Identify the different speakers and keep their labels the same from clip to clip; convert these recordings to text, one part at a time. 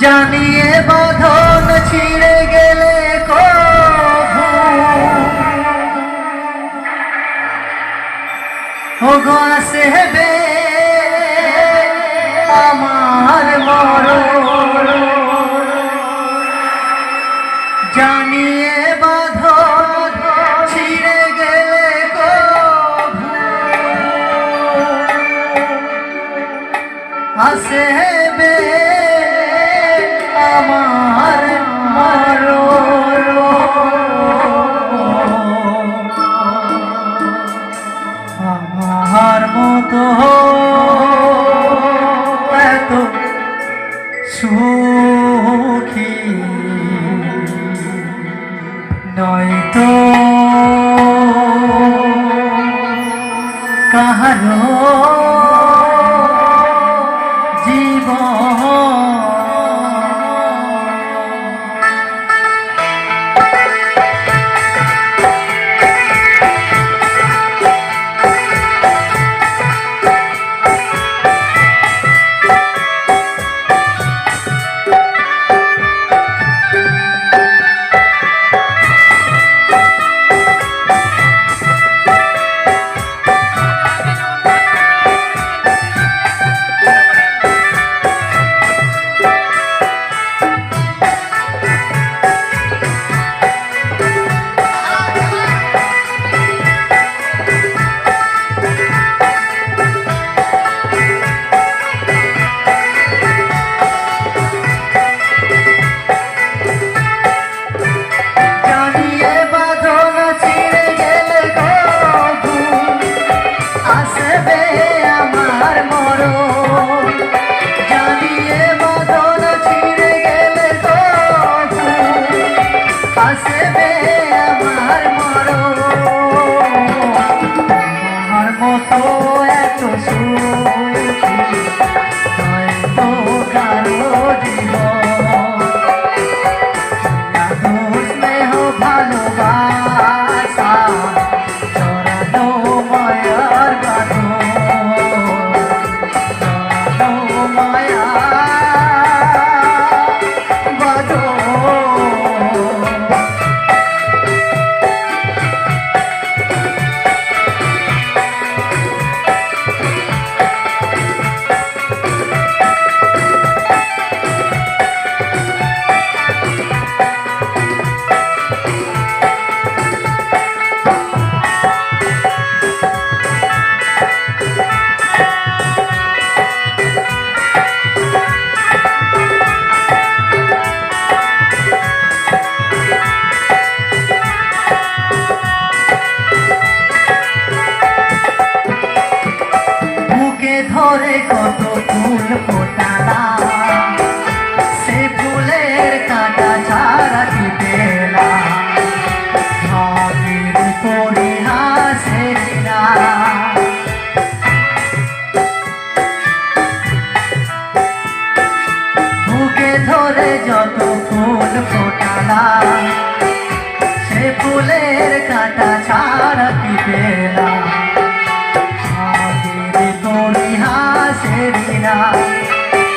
Speaker 1: জানিয়ে বাঁধন ছিঁড়ে গেলে ওগো আসে হেবে আমার মরণ। জানিয়ে বাঁধন ছিঁড়ে গেলে আসে হেবে আমার মরণ। আমার মতো এত সুখী নয়তো কাহারো Thank you. আসবে আমার মরো আমার মতো কত ফুল ফোটালা সে ফুলের কাঁটা ছাড়া কি পেলা বুকে ধরে যত ফুল ফোটালা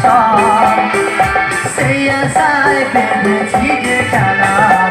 Speaker 1: star. Say yes, I've been a teacher, can